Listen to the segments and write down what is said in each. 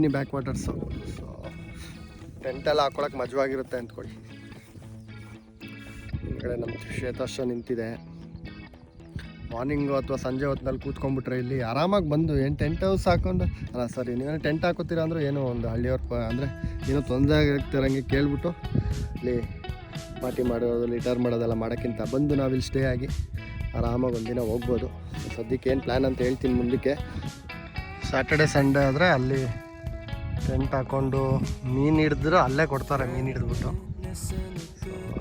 Lumbini back waters so ಟೆಂಟೆಲ್ಲ ಹಾಕೊಳಕ್ಕೆ ಮಜವಾಗಿರುತ್ತೆ ಅಂದ್ಕೊಳ್ಳಿ ಕಡೆ ನಮ್ಮ ಶ್ವೇತಾಶ ನಿಂತಿದೆ. ಮಾರ್ನಿಂಗು ಅಥವಾ ಸಂಜೆ ಹೊತ್ತಿನಲ್ಲಿ ಕೂತ್ಕೊಂಡ್ಬಿಟ್ರೆ ಇಲ್ಲಿ ಆರಾಮಾಗಿ ಬಂದು ಏನು ಟೆಂಟ್ ಹೌಸ್ ಹಾಕೊಂಡು ಅಲ್ಲ ಸರಿ ನೀವೇನು ಟೆಂಟ್ ಹಾಕೋತೀರಾ ಅಂದರೆ ಏನೋ ಒಂದು ಹಳ್ಳಿಯವ್ರ ಪ ಅಂದರೆ ಏನೋ ತೊಂದರೆ ಆಗಿರ್ತಿರಂಗೆ ಕೇಳ್ಬಿಟ್ಟು ಇಲ್ಲಿ ಪಾರ್ಟಿ ಮಾಡೋದು ಲಿಟರ್ ಮಾಡೋದೆಲ್ಲ ಮಾಡೋಕ್ಕಿಂತ ಬಂದು ನಾವಿಲ್ಲಿ ಸ್ಟೇ ಆಗಿ ಆರಾಮಾಗಿ ಒಂದಿನ ಹೋಗ್ಬೋದು. ಸದ್ಯಕ್ಕೆ ಏನು ಪ್ಲ್ಯಾನ್ ಅಂತ ಹೇಳ್ತೀನಿ ಮುಂದಕ್ಕೆ. ಸ್ಯಾಟರ್ಡೆ ಸಂಡೇ ಆದರೆ ಅಲ್ಲಿ ಟೆಂಟ್ ಹಾಕ್ಕೊಂಡು ಮೀನು ಹಿಡಿದ್ರು ಅಲ್ಲೇ ಕೊಡ್ತಾರೆ ಮೀನು ಹಿಡಿದ್ಬಿಟ್ಟು.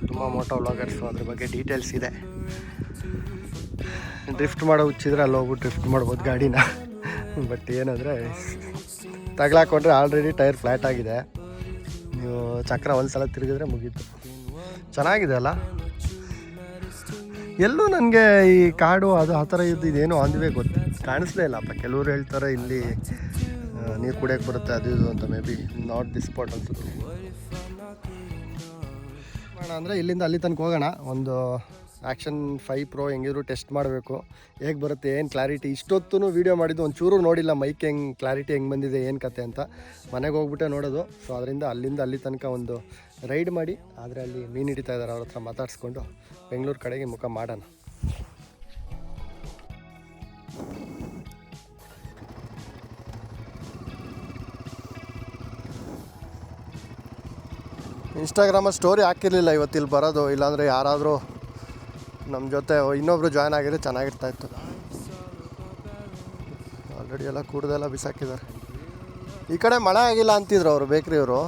ತುಂಬ ಮೋಟೋ ವ್ಲಾಗರ್ಸು ಅದ್ರ ಬಗ್ಗೆ ಡೀಟೇಲ್ಸ್ ಇದೆ. ಡ್ರಿಫ್ಟ್ ಮಾಡೋ ಹುಚ್ಚಿದ್ರೆ ಅಲ್ಲಿ ಹೋಗ್ಬಿಟ್ಟು ಡ್ರಿಫ್ಟ್ ಮಾಡ್ಬೋದು ಗಾಡಿನ. ಬಟ್ ಏನಂದರೆ, ತಗ್ಲಾಕೊಂಡ್ರೆ ಆಲ್ರೆಡಿ ಟೈರ್ ಫ್ಲ್ಯಾಟ್ ಆಗಿದೆ. ನೀವು ಚಕ್ರ ಒಂದು ಸಲ ತಿರುಗಿದ್ರೆ ಮುಗೀತು. ಚೆನ್ನಾಗಿದೆ ಅಲ್ಲ? ಎಲ್ಲೂ ನನಗೆ ಈ ಕಾಡು ಅದು ಆ ಥರ ಇದ್ದು ಇದೇನು ಅಂದ್ವೇ ಗೊತ್ತು ಕಾಣಿಸ್ಲೇ ಇಲ್ಲಪ್ಪ ಕೆಲವರು ಹೇಳ್ತಾರೆ ಇಲ್ಲಿ ನೀರು ಕುಡಿಯೋಕೆ ಬರುತ್ತೆ ಅದು ಇದು ಅಂತ may be not this spot ಅನ್ಸುತ್ತೆ. ಮಾಡೋಣ ಅಂದರೆ ಇಲ್ಲಿಂದ ಅಲ್ಲಿ ತನಕ ಹೋಗೋಣ ಒಂದು ಆ್ಯಕ್ಷನ್ ಫೈವ್ ಪ್ರೋ ಹೆಂಗಿದ್ರು ಟೆಸ್ಟ್ ಮಾಡಬೇಕು. ಹೇಗೆ ಬರುತ್ತೆ ಏನು ಕ್ಲಾರಿಟಿ ಇಷ್ಟೊತ್ತೂ ವೀಡಿಯೋ ಮಾಡಿದ್ದು ಒಂಚೂರು ನೋಡಿಲ್ಲ ಮೈಕ್ ಹೆಂಗೆ ಕ್ಲಾರಿಟಿ ಹೆಂಗೆ ಬಂದಿದೆ ಏನು ಕತೆ ಅಂತ. ಮನೆಗೆ ಹೋಗ್ಬಿಟ್ಟೆ ನೋಡೋದು ಸೊ ಅದರಿಂದ ಅಲ್ಲಿಂದ ಅಲ್ಲಿ ತನಕ ಒಂದು ರೈಡ್ ಮಾಡಿ ಆದರೆ ಅಲ್ಲಿ ಮೀನು ಹಿಡಿತಾ ಇದ್ದಾರೆ ಅವ್ರ ಹತ್ರ ಮಾತಾಡಿಸ್ಕೊಂಡು ಬೆಂಗಳೂರು ಕಡೆಗೆ ಮುಖ ಮಾಡೋಣ. ಇನ್ಸ್ಟಾಗ್ರಾಮಲ್ಲಿ ಸ್ಟೋರಿ ಹಾಕಿರಲಿಲ್ಲ ಇವತ್ತಿಲ್ಲಿ ಬರೋದು, ಇಲ್ಲಾಂದರೆ ಯಾರಾದರೂ ನಮ್ಮ ಜೊತೆ ಇನ್ನೊಬ್ರು ಜಾಯ್ನ್ ಆಗಿದ್ರೆ ಚೆನ್ನಾಗಿರ್ತಾ ಇತ್ತು. ಆಲ್ರೆಡಿ ಎಲ್ಲ ಕೂಡ್ದೆಲ್ಲ ಬಿಸಾಕಿದ್ದಾರೆ. ಈ ಕಡೆ ಮಳೆ ಆಗಿಲ್ಲ ಅಂತಿದ್ರು ಅವರು ಬೇಕ್ರಿಯವರು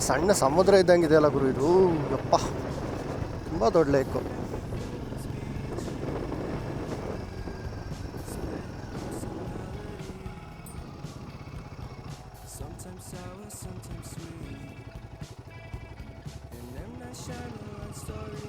ಸಣ್ಣ ಸಮುದ್ರ ಇದ್ದಂಗೆ ಇದ್ದಂಗಿದೆಯಲ್ಲ ಗುರು ಇದು? ಯಪ್ಪ. ತುಂಬಾ ದೊಡ್ಡ lake sometimes sour sometimes smile 앤 ನೆಮ್ಮ ಶಾನ್ ಅನ್ story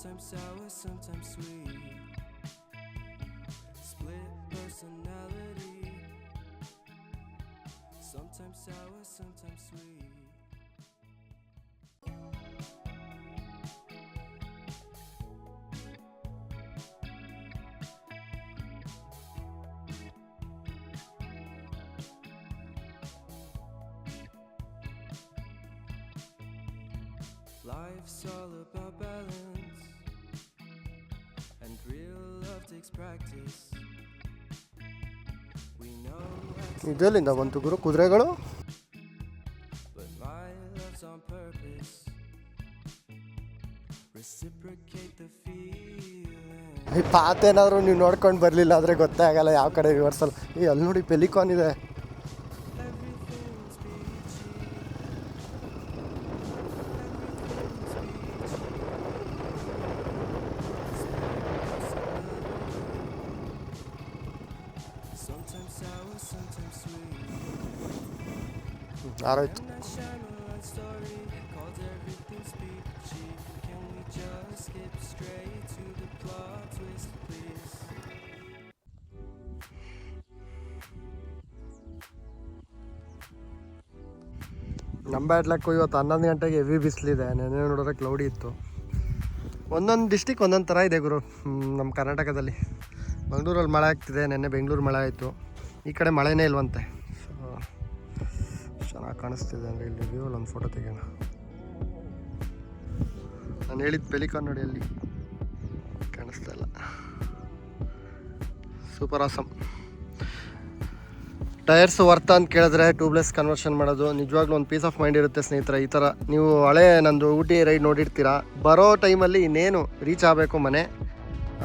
Sometimes sour, sometimes sweet. Split personality. Sometimes sour, sometimes sweet. Life's all about ಇದೆಲ್ಲಿಂದ ಬಂತು ಗುರು ಕುದುರೆಗಳು. ಈ ಪಾತ್ ಏನಾದರೂ ನೀವು ನೋಡ್ಕೊಂಡು ಬರಲಿಲ್ಲ ಅಂದರೆ ಗೊತ್ತೇ ಆಗಲ್ಲ ಯಾವ ಕಡೆ ರಿವರ್ಸಲ್ ಈ ಅಲ್ಲಿ ನೋಡಿ ಪೆಲಿಕಾನ್ ಇದೆ. Please? ನಮ್ಮ ಲಕ್ಕು ಇವತ್ತು ಹನ್ನೊಂದು ಗಂಟೆಗೆ ಹೆವಿ ಬಿಸಿಲಿದೆ. ನೆನೆ ನೋಡಿದ್ರೆ ಕ್ಲೌಡಿ ಇತ್ತು. ಒಂದೊಂದು ಡಿಸ್ಟಿಕ್ ಒಂದೊಂದು ಥರ ಇದೆ ಗುರು. ನಮ್ಮ ಕರ್ನಾಟಕದಲ್ಲಿ. ಮಂಗಳೂರಲ್ಲಿ ಮಳೆ ಆಗ್ತಿದೆ, ನೆನ್ನೆ ಬೆಂಗಳೂರು ಮಳೆ ಆಯಿತು. ಈ ಕಡೆ ಮಳೆನೇ ಇಲ್ವಂತೆ. ಕಾಣಿಸ್ತಿದೆ ಅಂದರೆ ಇಲ್ಲಿ ವ್ಯೂ ಒಂದು ಫೋಟೋ ತೆಗೋಣ ನಾನು ಹೇಳಿದ ಪೆಲಿಕಾನ್ ನೋಡಿ ಅಲ್ಲಿ ಕಾಣಿಸ್ತಾ ಇಲ್ಲ. ಸೂಪರ್ ಆಸಮ್ ಟೈರ್ಸ್ ವರ್ತ ಅಂತ ಕೇಳಿದ್ರೆ ಟ್ಯೂಬ್ಲೆಸ್ ಕನ್ವರ್ಷನ್ ಮಾಡೋದು ನಿಜವಾಗ್ಲೂ ಒಂದು ಪೀಸ್ ಆಫ್ ಮೈಂಡ್ ಇರುತ್ತೆ ಸ್ನೇಹಿತರೆ, ಈ ಥರ ನೀವು ಹಳೆ ನಂದು ಊಟಿ ರೈಡ್ ನೋಡಿರ್ತೀರಾ, ಬರೋ ಟೈಮಲ್ಲಿ ಇನ್ನೇನು ರೀಚ್ ಆಗಬೇಕು ಮನೆ?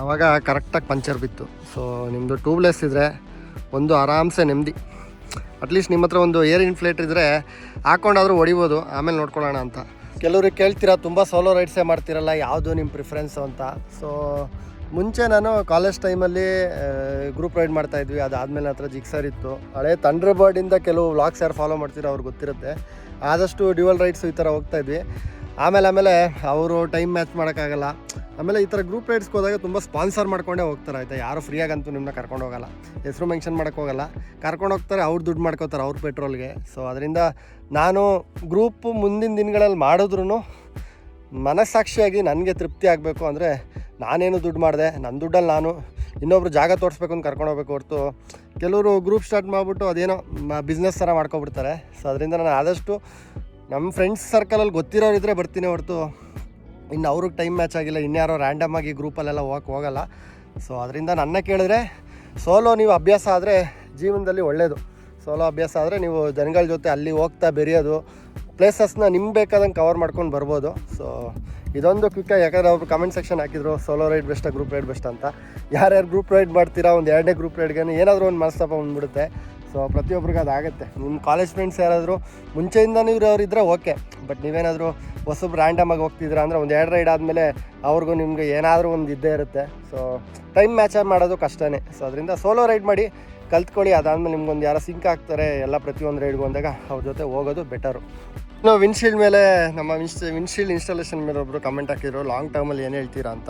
ಆವಾಗ ಕರೆಕ್ಟಾಗಿ ಪಂಚರ್ ಬಿತ್ತು. ಸೊ ನಿಮ್ಮದು ಟ್ಯೂಬ್ಲೆಸ್ ಇದ್ದರೆ ಒಂದು ಆರಾಮ್ಸೆ ನೆಮ್ಮದಿ. ಅಟ್ಲೀಸ್ಟ್ ನಿಮ್ಮ ಹತ್ರ ಒಂದು ಏರ್ ಇನ್ಫ್ಲೇಟ್ ಇದ್ದರೆ ಹಾಕೊಂಡಾದ್ರೂ ಹೊಡಿಬೋದು, ಆಮೇಲೆ ನೋಡ್ಕೊಳ್ಳೋಣ ಅಂತ. ಕೆಲವ್ರಿಗೆ ಕೇಳ್ತೀರಾ, ತುಂಬ ಸೋಲೋ ರೈಡ್ಸೇ ಮಾಡ್ತೀರಲ್ಲ, ಯಾವುದು ನಿಮ್ಮ ಪ್ರಿಫರೆನ್ಸು ಅಂತ? ಸೊ ಮುಂಚೆ ನಾನು ಕಾಲೇಜ್ ಟೈಮಲ್ಲಿ ಗ್ರೂಪ್ ರೈಡ್ ಮಾಡ್ತಾ ಇದ್ವಿ, ಅದಾದಮೇಲೆ ಹತ್ರ ಜಿಕ್ಸರ್ ಇತ್ತು. ಹಳೆ ತಂಡ್ರ ಬರ್ಡಿಂದ ಕೆಲವು ವ್ಲಾಗ್ಸ್ ಯಾರು ಫಾಲೋ ಮಾಡ್ತೀರೋ ಅವ್ರಿಗೆ ಗೊತ್ತಿರುತ್ತೆ. ಆದಷ್ಟು ಡ್ಯುವಲ್ ರೈಡ್ಸು ಈ ಥರ ಹೋಗ್ತಾ ಇದ್ವಿ. ಆಮೇಲೆ ಆಮೇಲೆ ಅವರು ಟೈಮ್ ಮ್ಯಾಚ್ ಮಾಡೋಕ್ಕಾಗಲ್ಲ. ಆಮೇಲೆ ಈ ಥರ ಗ್ರೂಪ್ ರೈಡ್ಸ್ಗೆ ಹೋದಾಗ ತುಂಬ ಸ್ಪಾನ್ಸರ್ ಮಾಡ್ಕೊಂಡೇ ಹೋಗ್ತಾರೆ, ಆಯಿತಾ? ಯಾರು ಫ್ರೀಯಾಗಂತೂ ನಿಮ್ಮನ್ನ ಕರ್ಕೊಂಡು ಹೋಗಲ್ಲ. ಹೆಸರು ಮೆನ್ಷನ್ ಹೋಗಲ್ಲ. ಕರ್ಕೊಂಡು ಹೋಗ್ತಾರೆ, ಅವ್ರು ದುಡ್ಡು ಮಾಡ್ಕೋತಾರೆ ಅವ್ರ ಪೆಟ್ರೋಲ್ಗೆ ಸೊ ಅದರಿಂದ ನಾನು ಗ್ರೂಪ್ ಮುಂದಿನ ದಿನಗಳಲ್ಲಿ ಮಾಡಿದ್ರು ಮನಸ್ಸಾಕ್ಷಿಯಾಗಿ ನನಗೆ ತೃಪ್ತಿ ಆಗಬೇಕು ಅಂದರೆ ನಾನೇನು ದುಡ್ಡು ಮಾಡಿದೆ ನನ್ನ ದುಡ್ಡಲ್ಲಿ ನಾನು ಇನ್ನೊಬ್ರು ಜಾಗ ತೋರಿಸ್ಬೇಕು ಅಂತ ಕರ್ಕೊಂಡು ಹೋಗ್ಬೇಕು ಹೊರತು. ಕೆಲವರು ಗ್ರೂಪ್ ಸ್ಟಾರ್ಟ್ ಮಾಡಿಬಿಟ್ಟು ಅದೇನೋ ಬಿಸ್ನೆಸ್ ಥರ ಮಾಡ್ಕೊಬಿಡ್ತಾರೆ. ಸೊ ಅದರಿಂದ ನಾನು ಆದಷ್ಟು ನಮ್ಮ ಫ್ರೆಂಡ್ಸ್ ಸರ್ಕಲಲ್ಲಿ ಗೊತ್ತಿರೋರು ಇದ್ದರೆ ಬರ್ತೀನಿ ಹೊರತು. ಇನ್ನು ಅವ್ರಿಗೆ ಟೈಮ್ ಮ್ಯಾಚ್ ಆಗಿಲ್ಲ ಇನ್ಯಾರೋ ರ್ಯಾಂಡಮ್ ಆಗಿ ಗ್ರೂಪಲ್ಲೆಲ್ಲ ಹೋಗಕ್ಕೆ ಹೋಗಲ್ಲ. ಸೊ ಅದರಿಂದ ನನ್ನ ಕೇಳಿದ್ರೆ ಸೋಲೋ ನೀವು ಅಭ್ಯಾಸ ಆದರೆ ಜೀವನದಲ್ಲಿ ಒಳ್ಳೆಯದು ಸೋಲೋ ಅಭ್ಯಾಸ ಆದರೆ ನೀವು ಜನಗಳ ಜೊತೆ ಅಲ್ಲಿ ಹೋಗ್ತಾ ಬೆರೆಯೋದು ಪ್ಲೇಸಸ್ನ ನಿಮ್ಗೆ ಬೇಕಾದಂಗೆ ಕವರ್ ಮಾಡ್ಕೊಂಡು ಬರ್ಬೋದು. ಸೊ ಇದೊಂದು ಕ್ವಿಕ್ಕಾಗಿ ಯಾಕಂದರೆ ಅವರು ಕಮೆಂಟ್ ಸೆಕ್ಷನ್ ಹಾಕಿದ್ರು ಸೋಲೋ ರೈಡ್ ಬೆಸ್ಟಾ ಗ್ರೂಪ್ ರೈಡ್ ಬೆಸ್ಟ್ ಅಂತ. ಯಾರ್ಯಾರು ಗ್ರೂಪ್ ರೈಡ್ ಮಾಡ್ತೀರಾ, ಒಂದು ಎರಡನೇ ಗ್ರೂಪ್ ರೈಡ್ಗೆ ಏನಾದರೂ ಒಂದು ಮನಸ್ತಾಪ ಬಂದ್ಬಿಡುತ್ತೆ. ಸೊ ಪ್ರತಿಯೊಬ್ಬರಿಗೂ ಅದಾಗುತ್ತೆ. ನಿಮ್ಮ ಕಾಲೇಜ್ ಫ್ರೆಂಡ್ಸ್ ಯಾರಾದರೂ, ಮುಂಚೆಯಿಂದನೂ ಇರೋರು ಇದ್ದರೆ ಓಕೆ ಬಟ್ ನೀವೇನಾದರೂ ಹೊಸಬ್ರು ರ್ಯಾಂಡಮ್ ಆಗಿ ಹೋಗ್ತಿದ್ರೆ ಅಂದರೆ ಒಂದು ಎರಡು ರೈಡ್ ಆದಮೇಲೆ ಅವ್ರಿಗೂ ನಿಮಗೆ ಏನಾದರೂ ಒಂದು ಇದ್ದೇ ಇರುತ್ತೆ. ಸೊ ಟೈಮ್ ಮ್ಯಾಚರ್ ಮಾಡೋದು ಕಷ್ಟನೇ. ಸೊ ಅದರಿಂದ ಸೋಲೋ ರೈಡ್ ಮಾಡಿ ಕಲ್ತ್ಕೊಳ್ಳಿ. ಅದಾದಮೇಲೆ ನಿಮ್ಗೊಂದು ಯಾರೋ ಸಿಂಕ್ ಆಗ್ತಾರೆ, ಎಲ್ಲ ಪ್ರತಿಯೊಂದು ರೈಡ್ಗೂ ಅಂದಾಗ ಅವ್ರ ಜೊತೆ ಹೋಗೋದು ಬೆಟರು ಇನ್ನು ವಿನ್ಶೀಲ್ಡ್ ಮೇಲೆ ನಮ್ಮ ವಿನ್ಶ್ ವಿನ್ಶೀಲ್ಡ್ ಇನ್ಸ್ಟಾಲೇಷನ್ ಮೇಲೆ ಒಬ್ಬರು ಕಮೆಂಟ್ ಹಾಕಿದ್ರು ಲಾಂಗ್ ಟರ್ಮಲ್ಲಿ ಏನು ಹೇಳ್ತೀರಾ? ಅಂತ.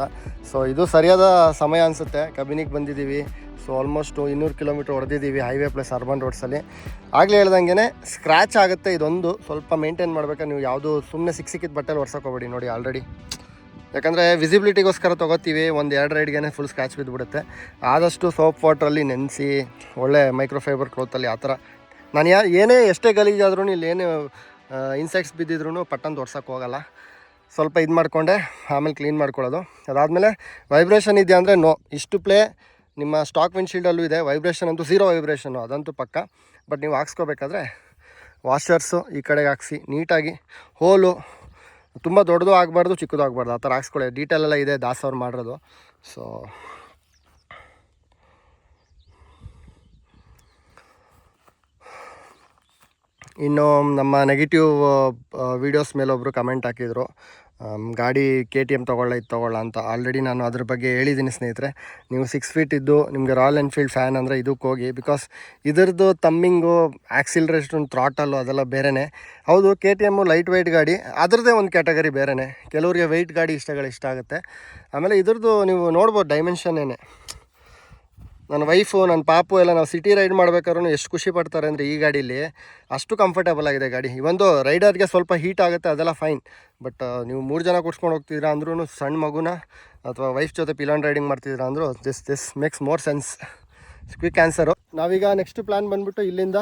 ಸೊ ಇದು ಸರಿಯಾದ ಸಮಯ ಅನಿಸುತ್ತೆ. ಕಬಿನಿಗೆ ಬಂದಿದ್ದೀವಿ. ಸೊ ಆಲ್ಮೋಸ್ಟು ಇನ್ನೂರು ಕಿಲೋಮೀಟ್ರ್ ಹೊಡೆದಿದ್ದೀವಿ ಹೈವೇ ಪ್ಲಸ್ ಅರ್ಬನ್ ರೋಡ್ಸಲ್ಲಿ ಆಗಲೇ ಹೇಳ್ದಂಗೆ ಸ್ಕ್ರ್ಯಾಚ್ ಆಗುತ್ತೆ ಇದೊಂದು. ಸ್ವಲ್ಪ ಮೇಂಟೈನ್ ಮಾಡ್ಬೇಕಾದ್ರೆ ನೀವು ಯಾವುದು ಸುಮ್ಮನೆ ಸಿಕ್ಕಿ ಸಿಕ್ಕಿದ ಬಟ್ಟೆಲಿ ಹೋಗ್ಬೇಡಿ ನೋಡಿ ಆಲ್ರೆಡಿ ಯಾಕಂದರೆ ವಿಸಿಬಿಲಿಟಿಗೋಸ್ಕರ ತೊಗೋತೀವಿ, ಒಂದು ಎರಡು ರೈಡ್ಗೆ ಫುಲ್ ಸ್ಕ್ರ್ಯಾಚ್ ಬಿದ್ದುಬಿಡುತ್ತೆ ಆದಷ್ಟು ಸೋಪ್ ವಾಟ್ರಲ್ಲಿ ನೆನೆಸಿ, ಒಳ್ಳೆ ಮೈಕ್ರೋಫೈಬರ್ ಕ್ಲೋತಲ್ಲಿ ಆ ಥರ ನಾನು ಯಾ, ಏನೇ ಎಷ್ಟೇ ಗಲೀಜಾದ್ರೂ ಇಲ್ಲಿ ಏನು ಇನ್ಸೆಕ್ಟ್ಸ್ ಬಿದ್ದಿದ್ರು ಪಟ್ಟಂತ ಓಡ್ಸೋಕ್ಕೆ ಹೋಗಲ್ಲ. ಸ್ವಲ್ಪ ಇದು ಮಾಡಿಕೊಂಡೆ, ಆಮೇಲೆ ಕ್ಲೀನ್ ಮಾಡ್ಕೊಳ್ಳೋದು. ಅದಾದಮೇಲೆ ವೈಬ್ರೇಷನ್ ಇದೆಯಾ ಅಂದರೆ ನೋ ಇಷ್ಟು ಪ್ಲೇ ನಿಮ್ಮ ಸ್ಟಾಕ್ ವಿಂಡ್ಶೀಲ್ಡಲ್ಲೂ ಇದೆ ವೈಬ್ರೇಷನ್ ಅಂತೂ ಝೀರೋ ವೈಬ್ರೇಷನು ಅದಂತೂ ಪಕ್ಕ. ಬಟ್ ನೀವು ಹಾಕ್ಸ್ಕೋಬೇಕಾದ್ರೆ ವಾಷರ್ಸು ಈ ಕಡೆಗೆ ಹಾಕ್ಸಿ, ನೀಟಾಗಿ ಹೋಲು, ತುಂಬ ದೊಡ್ಡದು ಆಗಬಾರ್ದು, ಚಿಕ್ಕದು ಆಗಬಾರ್ದು, ಆ ಥರ ಹಾಕ್ಸ್ಕೊಳ್ಳಿ. ಡೀಟೇಲ್ ಎಲ್ಲ ಇದೆ ದಾಸ್ ಅವ್ರು ಮಾಡಿರೋದು. ಸೊ ಇನ್ನು ನಮ್ಮ ನೆಗೆಟಿವ್ ವೀಡಿಯೋಸ್ ಮೇಲೊಬ್ಬರು ಕಮೆಂಟ್ ಹಾಕಿದರು. ಗಾಡಿ ಕೆ ಟಿ ಎಂ ತೊಗೊಳ್ಳ ಇದು ತೊಗೊಳ್ಳ ಅಂತ ಆಲ್ರೆಡಿ ನಾನು ಅದ್ರ ಬಗ್ಗೆ ಹೇಳಿದ್ದೀನಿ ಸ್ನೇಹಿತರೆ. ನೀವು ಸಿಕ್ಸ್ ಫೀಟ್ ಇದ್ದು ನಿಮಗೆ ರಾಯಲ್ ಎನ್ಫೀಲ್ಡ್ ಫ್ಯಾನ್ ಅಂದರೆ ಇದಕ್ಕೆ ಹೋಗಿ ಬಿಕಾಸ್ ಇದ್ರದ್ದು ತಮ್ಮಿಂಗು ಆ್ಯಕ್ಸಿಲ್ರೇಷನ್ ಥ್ರಾಟಲ್ಲು ಅದೆಲ್ಲ ಬೇರೆನೇ. ಹೌದು K T M light weight ಗಾಡಿ, ಅದರದ್ದೇ ಒಂದು ಕ್ಯಾಟಗರಿ ಬೇರೆನೇ. ಕೆಲವರಿಗೆ ವೆಯ್ಟ್ ಗಾಡಿ ಇಷ್ಟಗಳು ಇಷ್ಟ ಆಗುತ್ತೆ. ಆಮೇಲೆ ಇದ್ರದ್ದು ನೀವು ನೋಡ್ಬೋದು ಡೈಮೆನ್ಷನ್ನೇ ನನ್ನ ವೈಫು ನನ್ನ ಪಾಪು ಎಲ್ಲ ನಾವು ಸಿಟಿ ರೈಡ್ ಮಾಡ್ಬೇಕಾದ್ರೂ ಎಷ್ಟು ಖುಷಿ ಪಡ್ತಾರೆ ಅಂದರೆ ಈ ಗಾಡೀಲಿ ಅಷ್ಟು ಕಂಫರ್ಟೇಬಲ್ ಆಗಿದೆ ಗಾಡಿ. ಇವೊಂದು ರೈಡರ್ಗೆ ಸ್ವಲ್ಪ ಹೀಟ್ ಆಗುತ್ತೆ, ಅದೆಲ್ಲ ಫೈನ್ ಬಟ್ ನೀವು ಮೂರು ಜನ ಕೂಡ್ಸ್ಕೊಂಡು ಹೋಗ್ತಿದ್ದೀರಾ ಅಂದ್ರೂ ಸಣ್ಣ ಮಗುನ ಅಥವಾ ವೈಫ್ ಜೊತೆ ಪಿಲಾನ್ ರೈಡಿಂಗ್ ಮಾಡ್ತಿದ್ದೀರಾ ಅಂದರೂ this this makes more sense quick answer ನಾವೀಗ ನೆಕ್ಸ್ಟ್ ಪ್ಲ್ಯಾನ್ ಬಂದುಬಿಟ್ಟು ಇಲ್ಲಿಂದ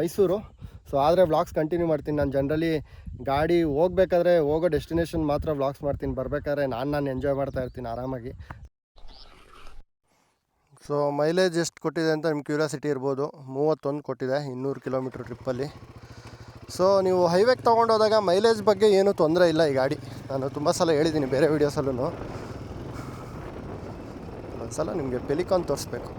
ಮೈಸೂರು. ಸೊ ಆದರೆ ವ್ಲಾಗ್ಸ್ ಕಂಟಿನ್ಯೂ ಮಾಡ್ತೀನಿ. ನಾನು ಜನರಲಿ ಗಾಡಿ ಹೋಗ್ಬೇಕಾದ್ರೆ ಹೋಗೋ ಡೆಸ್ಟಿನೇಷನ್ ಮಾತ್ರ ವ್ಲಾಗ್ಸ್ ಮಾಡ್ತೀನಿ. ಬರಬೇಕಾದ್ರೆ ನಾನು ನಾನು ಎಂಜಾಯ್ ಮಾಡ್ತಾ ಇರ್ತೀನಿ ಆರಾಮಾಗಿ. ಸೊ ಮೈಲೇಜ್ ಎಷ್ಟು ಕೊಟ್ಟಿದೆ ಅಂತ ನಿಮ್ಮ ಕ್ಯೂರಿಯಾಸಿಟಿ ಇರ್ಬೋದು. ಮೂವತ್ತೊಂದು ಕೊಟ್ಟಿದೆ, ಇನ್ನೂರು ಕಿಲೋಮೀಟ್ರ್ ಟ್ರಿಪ್ಪಲ್ಲಿ ಸೊ ನೀವು ಹೈವೇಗೆ ತೊಗೊಂಡೋದಾಗ ಮೈಲೇಜ್ ಬಗ್ಗೆ ಏನೂ ತೊಂದರೆ ಇಲ್ಲ ಈ ಗಾಡಿ. ನಾನು ತುಂಬ ಸಲ ಹೇಳಿದ್ದೀನಿ ಬೇರೆ ವೀಡಿಯೋಸಲ್ಲೂ ಒಂದ್ಸಲ ನಿಮಗೆ ಪೆಲಿಕಾನ್ ತೋರಿಸ್ಬೇಕು.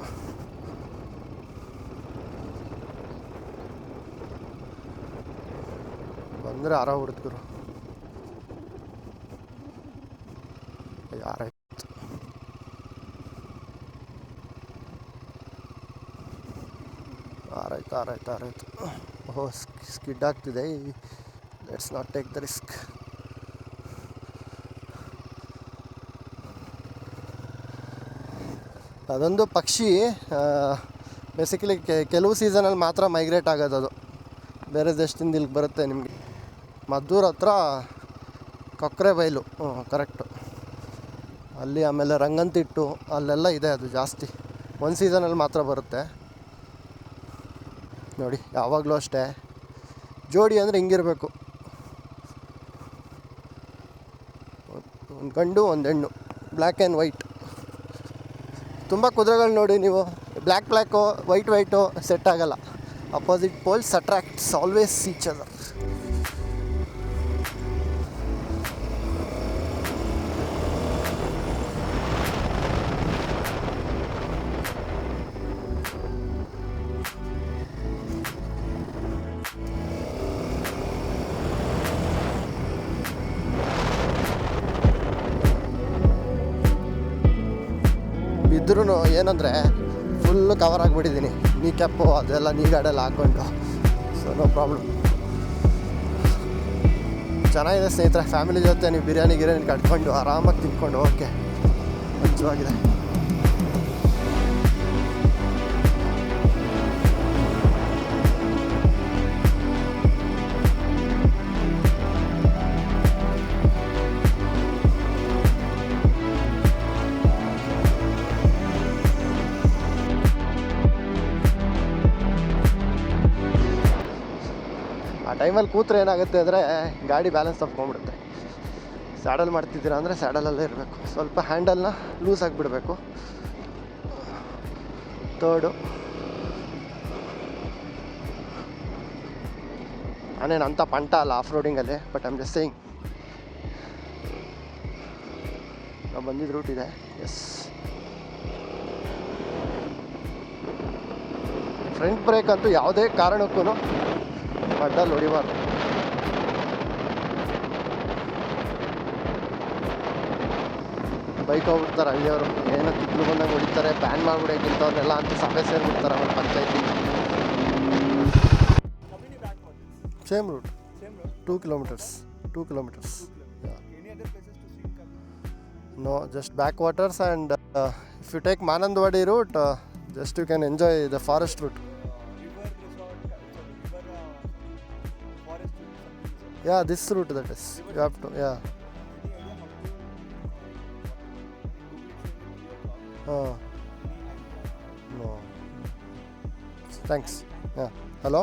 ಬಂದರೆ ಆರ ಹುಡುಗರು ಯಾರಾಯ್ತು ಆರಾಯ್ತು ಆರಾಯ್ತು ಆರಾಯ್ತು ಓಹೋ ಸ್ಕಿಡ್ ಆಗ್ತಿದೆ. Let's not take the risk ಅದೊಂದು ಪಕ್ಷಿ ಬೇಸಿಕಲಿ ಕೆಲವು ಸೀಸನಲ್ಲಿ ಮಾತ್ರ ಮೈಗ್ರೇಟ್ ಆಗೋದು ಅದು. ಬೇರೆ ದೇಶದಿಂದ ಇಲ್ಲಿಗೆ ಬರುತ್ತೆ ನಿಮಗೆ. ಮದ್ದೂರ್ ಹತ್ರ ಕೊಕ್ಕರೆ ಬೈಲು. ಹ್ಞೂ ಕರೆಕ್ಟು ಅಲ್ಲಿ ಆಮೇಲೆ ರಂಗಂತಿಟ್ಟು, ಅಲ್ಲೆಲ್ಲ ಇದೆ ಅದು ಜಾಸ್ತಿ. ಒಂದು ಸೀಸನಲ್ಲಿ ಮಾತ್ರ ಬರುತ್ತೆ. ನೋಡಿ, ಯಾವಾಗಲೂ ಅಷ್ಟೇ. ಜೋಡಿ ಅಂದರೆ ಹಿಂಗಿರಬೇಕು. ಒಂದು ಗಂಡು, ಒಂದು ಹೆಣ್ಣು ಬ್ಲ್ಯಾಕ್ ಆ್ಯಂಡ್ ವೈಟ್ ತುಂಬ ಕುದುರೆಗಳು ನೋಡಿ ನೀವು. Black black white white set ಆಗಲ್ಲ. Opposite poles attracts always each other ಬಿದ್ದರೂ ಏನಂದರೆ ಫುಲ್ಲು ಕವರ್ ಆಗಿಬಿಟ್ಟಿದ್ದೀನಿ ನೀ ಕೆಪ್ಪು ಅದೆಲ್ಲ ನೀ ಗಾಡೆಲ್ಲ ಹಾಕ್ಕೊಂಡು. ಸೊ ನೋ ಪ್ರಾಬ್ಲಮ್ ಚೆನ್ನಾಗಿದೆ ಸ್ನೇಹಿತರೆ ಫ್ಯಾಮಿಲಿ ಜೊತೆ ನೀವು ಬಿರಿಯಾನಿ, ಗಿರಿಯಾನಿ ಕಟ್ಕೊಂಡು ಆರಾಮಾಗಿ ತಿನ್ಕೊಂಡು ಓಕೆ ಮಂಚವಾಗಿದೆ ಟೈಮಲ್ಲಿ ಕೂತ್ರೆ ಏನಾಗುತ್ತೆ ಅಂದರೆ ಗಾಡಿ ಬ್ಯಾಲೆನ್ಸ್ ತಪ್ಕೊಂಡ್ಬಿಡುತ್ತೆ. ಸ್ಯಾಡಲ್ ಮಾಡ್ತಿದ್ದೀರಾ ಅಂದರೆ ಸ್ಯಾಡಲಲ್ಲೇ ಇರಬೇಕು. ಸ್ವಲ್ಪ ಹ್ಯಾಂಡಲ್ನ ಲೂಸ್ ಆಗಿಬಿಡಬೇಕು. ತರ್ಡು ನಾನೇನು ಅಂಥ ಪಂಟ ಅಲ್ಲ ಆಫ್ ರೋಡಿಂಗಲ್ಲಿ ಬಟ್ ಐಮ್ ಜಸ್ಟ್ ಸೇಯಿಂಗ್ ನಾವು ಬಂದಿದ್ದ ರೂಟ್ ಇದೆ. ಎಸ್ ಫ್ರಂಟ್ ಬ್ರೇಕ್ ಅಂತೂ ಯಾವುದೇ ಕಾರಣಕ್ಕೂ ಅಡ್ಡಲ್ಲಿ ಹೊಡಿಬಾರ್ದು ಬೈಕ್ ಹೋಗ್ಬಿಡ್ತಾರೆ ಹಳ್ಳಿಯವರು ಏನೋ ತಿಕ್ಲು ಬಂದಾಗ ಹೊಡಿತಾರೆ ಬ್ಯಾನ್ ಮಾಡ್ಬಿಡಕ್ಕೆ ಇಂಥವ್ರನ್ನೆಲ್ಲ ಅಂತ ಸಭೆ ಸೇರ್ಬಿಡ್ತಾರೆ ಆಮೇಲೆ ಪಂಚಾಯತಿ. Same route two kilometres two kilometres no just back waters and if you take Mananthavady route just you can enjoy the forest route something. Yeah this route that is you have to yeah Any idea how to ಹಾಂ Any idea? No thanks ಹಾಂ hello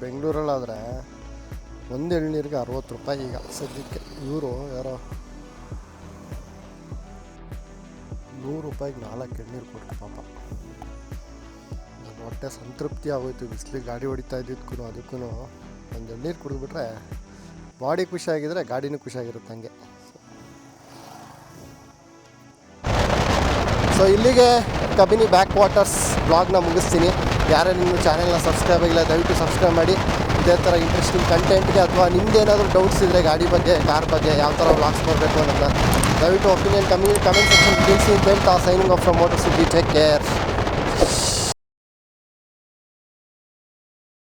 ಬೆಂಗಳೂರಲ್ಲಾದರೆ ಒಂದು ಎಳ್ನೀರಿಗೆ ಅರವತ್ತು ರೂಪಾಯಿ ಈಗ ಸದ್ಯಕ್ಕೆ. ಇವರು ಯಾರೋ ನೂರು ರೂಪಾಯಿಗೆ ನಾಲ್ಕು ಎಳ್ನೀರು ಕೊಡ್ತು ಪಾಪ. ನನ್ನ ಹೊಟ್ಟೆ ಸಂತೃಪ್ತಿ ಆಗೋಯ್ತು. ಬಿಸಿಲಿಗೆ ಗಾಡಿ ಹೊಡಿತಾ ಇದ್ದಿದ್ದಕ್ಕೂ ಅದಕ್ಕೂ ಒಂದು ನೀರು ಕುಡಿದ್ಬಿಟ್ರೆ ಬಾಡಿ ಖುಷಿಯಾಗಿದ್ದರೆ ಗಾಡಿನೂ ಖುಷಿಯಾಗಿರುತ್ತೆ ಹಂಗೆ. ಸೊ ಇಲ್ಲಿಗೆ ಕಬಿನಿ ಬ್ಯಾಕ್ ವಾಟರ್ಸ್ ಬ್ಲಾಗ್ನ ಮುಗಿಸ್ತೀನಿ. ಯಾರೇ ನಿಮ್ಮ ಚಾನೆಲ್ನ ಸಬ್ಸ್ಕ್ರೈಬ್ ಆಗಿಲ್ಲ, ದಯವಿಟ್ಟು ಸಬ್ಸ್ಕ್ರೈಬ್ ಮಾಡಿ. ಇದೇ ಥರ ಇಂಟ್ರೆಸ್ಟಿಂಗ್ ಕಂಟೆಂಟ್ಗೆ ಅಥವಾ ನಿಮ್ಮದೇನಾದರೂ ಡೌಟ್ಸ್ ಇದ್ದರೆ ಗಾಡಿ ಬಗ್ಗೆ ಕಾರ್ ಬಗ್ಗೆ ಯಾವ ಥರ ಬ್ಲಾಗ್ಸ್ ಬರಬೇಕು ಅನ್ನೋದನ್ನ ದಯವಿಟ್ಟು ಒಪಿನಿಯನ್ ಕಮಿ ಕಮೆಂಟ್ ಸೆಕ್ಷನ್ ತಿಳಿಸಿ. ಅಂತ ಹೇಳ್ತಾ signing off from motor city take care